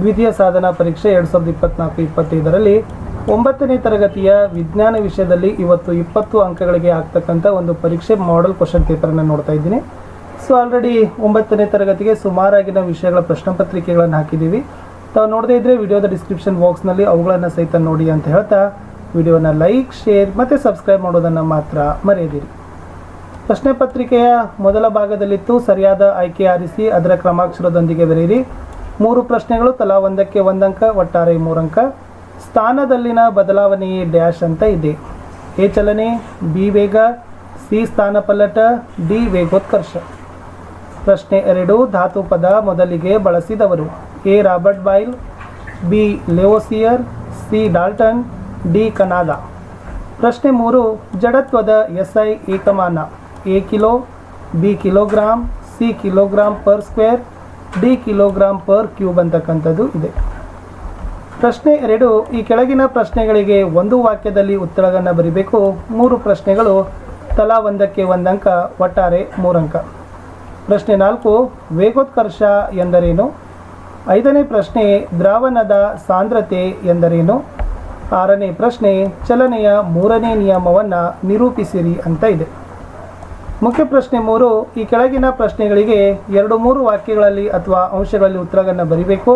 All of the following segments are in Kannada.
ದ್ವಿತೀಯ ಸಾಧನಾ ಪರೀಕ್ಷೆ ಎರಡು ಸಾವಿರದ ಇಪ್ಪತ್ನಾಲ್ಕು, ಇಪ್ಪತ್ತೈದರಲ್ಲಿ ಒಂಬತ್ತನೇ ತರಗತಿಯ ವಿಜ್ಞಾನ ವಿಷಯದಲ್ಲಿ ಇವತ್ತು ಇಪ್ಪತ್ತು ಅಂಕಗಳಿಗೆ ಆಗ್ತಕ್ಕಂಥ ಒಂದು ಪರೀಕ್ಷೆ ಮಾಡೆಲ್ ಕ್ವಶನ್ ಪೇಪರನ್ನು ನೋಡ್ತಾ ಇದ್ದೀನಿ. ಸೊ ಆಲ್ರೆಡಿ ಒಂಬತ್ತನೇ ತರಗತಿಗೆ ಸುಮಾರಾಗಿನ ವಿಷಯಗಳ ಪ್ರಶ್ನೆ ಪತ್ರಿಕೆಗಳನ್ನು ಹಾಕಿದ್ದೀವಿ. ತಾವು ನೋಡದೇ ಇದ್ದರೆ ವಿಡಿಯೋದ ಡಿಸ್ಕ್ರಿಪ್ಷನ್ ಬಾಕ್ಸ್ನಲ್ಲಿ ಅವುಗಳನ್ನು ಸಹಿತ ನೋಡಿ ಅಂತ ಹೇಳ್ತಾ ವಿಡಿಯೋನ ಲೈಕ್ ಶೇರ್ ಮತ್ತು ಸಬ್ಸ್ಕ್ರೈಬ್ ಮಾಡೋದನ್ನು ಮಾತ್ರ ಮರೆಯದಿರಿ. ಪ್ರಶ್ನೆ ಪತ್ರಿಕೆಯ ಮೊದಲ ಭಾಗದಲ್ಲಿತ್ತು, ಸರಿಯಾದ ಆಯ್ಕೆ ಆರಿಸಿ ಅದರ ಕ್ರಮಾಕ್ಷರದೊಂದಿಗೆ ಬರೆಯಿರಿ. ಮೂರು ಪ್ರಶ್ನೆಗಳು, ತಲಾ ಒಂದಕ್ಕೆ ಒಂದಂಕ, ಒಟ್ಟಾರೆ ಮೂರಂಕ. ಸ್ಥಾನದಲ್ಲಿನ ಬದಲಾವಣೆಯೇ ಡ್ಯಾಶ್ ಅಂತ ಇದೆ. ಎ ಚಲನೆ, ಬಿ ವೇಗ, ಸಿ ಸ್ಥಾನಪಲ್ಲಟ ಡಿ ವೇಗೋತ್ಕರ್ಷ. ಪ್ರಶ್ನೆ ಎರಡು, ಧಾತು ಪದ ಮೊದಲಿಗೆ ಬಳಸಿದವರು. A Robert Boyle B Lavoisier, C Dalton, D Kanada. ಪ್ರಶ್ನೆ ಮೂರು, ಜಡತ್ವದ SI ಏಕಮಾನ. A kilo, B kilogram C kilogram per square D kilogram per cube ಅಂತಕ್ಕಂಥದ್ದು ಇದೆ. ಪ್ರಶ್ನೆ ಎರಡು, ಈ ಕೆಳಗಿನ ಪ್ರಶ್ನೆಗಳಿಗೆ ಒಂದು ವಾಕ್ಯದಲ್ಲಿ ಉತ್ತರಗಳನ್ನು ಬರೀಬೇಕು. ಮೂರು ಪ್ರಶ್ನೆಗಳು, ತಲಾ ಒಂದಕ್ಕೆ ಒಂದಂಕ ಒಟ್ಟಾರೆ ಮೂರಂಕ ಪ್ರಶ್ನೆ ನಾಲ್ಕು, ವೇಗೋತ್ಕರ್ಷ ಎಂದರೇನು? ಐದನೇ ಪ್ರಶ್ನೆ, ದ್ರಾವಣದ ಸಾಂದ್ರತೆ ಎಂದರೇನು? ಆರನೇ ಪ್ರಶ್ನೆ, ಚಲನೆಯ ಮೂರನೇ ನಿಯಮವನ್ನು ನಿರೂಪಿಸಿರಿ ಅಂತ ಇದೆ. ಮುಖ್ಯ ಪ್ರಶ್ನೆ ಮೂರು, ಈ ಕೆಳಗಿನ ಪ್ರಶ್ನೆಗಳಿಗೆ ಎರಡು ಮೂರು ವಾಕ್ಯಗಳಲ್ಲಿ ಅಥವಾ ಅಂಶಗಳಲ್ಲಿ ಉತ್ತರಗಳನ್ನು ಬರೀಬೇಕು.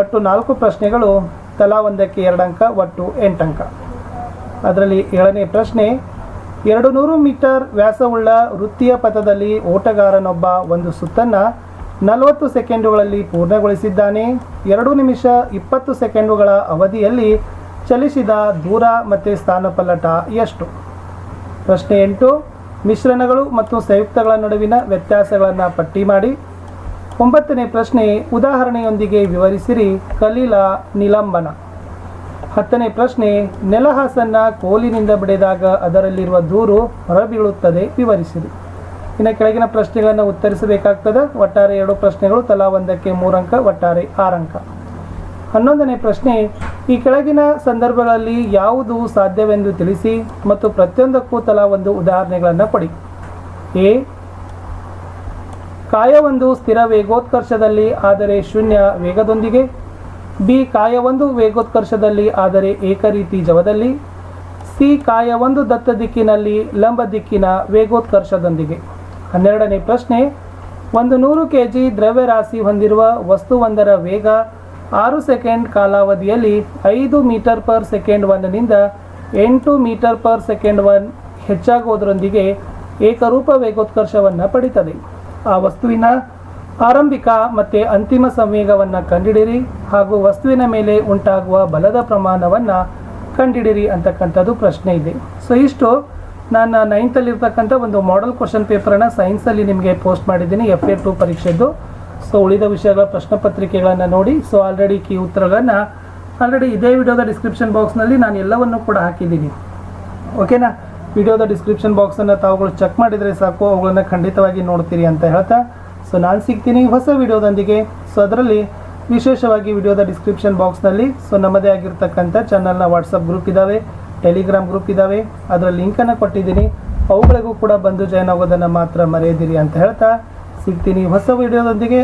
ಒಟ್ಟು ನಾಲ್ಕು ಪ್ರಶ್ನೆಗಳು, ತಲಾ ಒಂದಕ್ಕೆ ಎರಡು ಅಂಕ, ಒಟ್ಟು ಎಂಟು ಅಂಕ. ಅದರಲ್ಲಿ ಏಳನೇ ಪ್ರಶ್ನೆ, ಎರಡು ನೂರು ಮೀಟರ್ ವ್ಯಾಸವುಳ್ಳ ವೃತ್ತಿಯ ಪಥದಲ್ಲಿ ಓಟಗಾರನೊಬ್ಬ ಒಂದು ಸುತ್ತನ್ನು ನಲವತ್ತು ಸೆಕೆಂಡುಗಳಲ್ಲಿ ಪೂರ್ಣಗೊಳಿಸಿದ್ದಾನೆ. ಎರಡು ನಿಮಿಷ ಇಪ್ಪತ್ತು ಸೆಕೆಂಡುಗಳ ಅವಧಿಯಲ್ಲಿ ಚಲಿಸಿದ ದೂರ ಮತ್ತು ಸ್ಥಾನಪಲ್ಲಟ ಎಷ್ಟು? ಪ್ರಶ್ನೆ ಎಂಟು ಮಿಶ್ರಣಗಳು ಮತ್ತು ಸಂಯುಕ್ತಗಳ ನಡುವಿನ ವ್ಯತ್ಯಾಸಗಳನ್ನು ಪಟ್ಟಿ ಮಾಡಿ. ಒಂಬತ್ತನೇ ಪ್ರಶ್ನೆ ಉದಾಹರಣೆಯೊಂದಿಗೆ ವಿವರಿಸಿರಿ, ಕಲೀಲ ನಿಲಂಬನ. ಹತ್ತನೇ ಪ್ರಶ್ನೆ, ನೆಲಹಾಸನ್ನು ಕೋಲಿನಿಂದ ಬಿಡಿದಾಗ ಅದರಲ್ಲಿರುವ ದೂರು ಹೊರಬೀಳುತ್ತದೆ, ವಿವರಿಸಿರಿ. ಇನ್ನು ಕೆಳಗಿನ ಪ್ರಶ್ನೆಗಳನ್ನು ಉತ್ತರಿಸಬೇಕಾಗ್ತದೆ, ಒಟ್ಟಾರೆ ಎರಡು ಪ್ರಶ್ನೆಗಳು, ತಲಾ ಒಂದಕ್ಕೆ ಮೂರಂಕ ಒಟ್ಟಾರೆ ಆರಂಕ ಹನ್ನೊಂದನೇ ಪ್ರಶ್ನೆ ಈ ಕೆಳಗಿನ ಸಂದರ್ಭಗಳಲ್ಲಿ ಯಾವುದು ಸಾಧ್ಯವೆಂದು ತಿಳಿಸಿ ಮತ್ತು ಪ್ರತಿಯೊಂದಕ್ಕೂ ತಲಾ ಒಂದು ಉದಾಹರಣೆಗಳನ್ನು ಕೊಡಿ. ಎ. ಕಾಯವೊಂದು ಸ್ಥಿರ ವೇಗೋತ್ಕರ್ಷದಲ್ಲಿ ಆದರೆ ಶೂನ್ಯ ವೇಗದೊಂದಿಗೆ. ಬಿ. ಕಾಯವೊಂದು ವೇಗೋತ್ಕರ್ಷದಲ್ಲಿ ಆದರೆ ಏಕರೀತಿ ಜವದಲ್ಲಿ. ಸಿ. ಕಾಯವೊಂದು ದತ್ತ ದಿಕ್ಕಿನಲ್ಲಿ ಲಂಬ ದಿಕ್ಕಿನ ವೇಗೋತ್ಕರ್ಷದೊಂದಿಗೆ. ಹನ್ನೆರಡನೇ ಪ್ರಶ್ನೆ, ಒಂದು ನೂರು ಕೆ ಜಿ ದ್ರವ್ಯರಾಶಿ ಹೊಂದಿರುವ ವಸ್ತುವೊಂದರ ವೇಗ ಆರು ಸೆಕೆಂಡ್ ಕಾಲಾವಧಿಯಲ್ಲಿ ಐದು ಮೀಟರ್ ಪರ್ ಸೆಕೆಂಡ್ ಒನ್ನಿಂದ ಎಂಟು ಮೀಟರ್ ಪರ್ ಸೆಕೆಂಡ್ ಒನ್ ಹೆಚ್ಚಾಗುವುದರೊಂದಿಗೆ ಏಕರೂಪ ವೇಗೋತ್ಕರ್ಷವನ್ನು ಪಡಿತದೆ. ಆ ವಸ್ತುವಿನ ಆರಂಭಿಕ ಮತ್ತು ಅಂತಿಮ ಸಂವೇಗವನ್ನು ಕಂಡಿಡಿರಿ ಹಾಗೂ ವಸ್ತುವಿನ ಮೇಲೆ ಉಂಟಾಗುವ ಬಲದ ಪ್ರಮಾಣವನ್ನು ಕಂಡಿಡಿರಿ ಅಂತಕ್ಕಂಥದ್ದು ಪ್ರಶ್ನೆ ಇದೆ. ಸೊ ಇಷ್ಟು. ನಾನು ನೈನ್ತಲ್ಲಿರ್ತಕ್ಕಂಥ ಒಂದು ಮಾಡೆಲ್ ಕ್ವಶನ್ ಪೇಪರನ್ನು ಸೈನ್ಸಲ್ಲಿ ನಿಮಗೆ ಪೋಸ್ಟ್ ಮಾಡಿದ್ದೀನಿ ಎಫ್ ಎ ಟು ಪರೀಕ್ಷೆದ್ದು. ಸೊ ಉಳಿದ ವಿಷಯಗಳ ಪ್ರಶ್ನೆ ಪತ್ರಿಕೆಗಳನ್ನು ನೋಡಿ. ಸೊ ಆಲ್ರೆಡಿ ಕೀ ಉತ್ತರಗಳನ್ನು ಆಲ್ರೆಡಿ ಇದೇ ವಿಡಿಯೋದ ಡಿಸ್ಕ್ರಿಪ್ಷನ್ ಬಾಕ್ಸ್ನಲ್ಲಿ ನಾನು ಎಲ್ಲವನ್ನು ಕೂಡ ಹಾಕಿದ್ದೀನಿ. ಓಕೆನಾ ವಿಡಿಯೋದ ಡಿಸ್ಕ್ರಿಪ್ಷನ್ ಬಾಕ್ಸನ್ನು ತಾವುಗಳು ಚೆಕ್ ಮಾಡಿದರೆ ಸಾಕು. ಅವುಗಳನ್ನು ಖಂಡಿತವಾಗಿ ನೋಡ್ತೀರಿ ಅಂತ ಹೇಳ್ತಾ. ಸೊ ನಾನು ಸಿಗ್ತೀನಿ ಹೊಸ ವಿಡಿಯೋದೊಂದಿಗೆ. ಸೊ ಅದರಲ್ಲಿ ವಿಶೇಷವಾಗಿ ವಿಡಿಯೋದ ಡಿಸ್ಕ್ರಿಪ್ಷನ್ ಬಾಕ್ಸ್ನಲ್ಲಿ ಸೊ ನಮ್ಮದೇ ಆಗಿರ್ತಕ್ಕಂಥ ಚಾನಲ್ನ ವಾಟ್ಸಪ್ ಗ್ರೂಪ್ ಇದ್ದಾವೆ ಟೆಲಿಗ್ರಾಮ್ ಗ್ರೂಪ್ ಇದ್ದಾವೆ ಅದರ ಲಿಂಕನ್ನು ಕೊಟ್ಟಿದ್ದೀನಿ. ಅವುಗಳಿಗೂ ಕೂಡ ಬಂದು ಜಾಯ್ನ್ ಆಗೋದನ್ನು ಮಾತ್ರ ಮರೆಯದಿರಿ ಅಂತ ಹೇಳ್ತಾ. ಸಿಗ್ತೀನಿ ಹೊಸ ವಿಡಿಯೋದೊಂದಿಗೆ.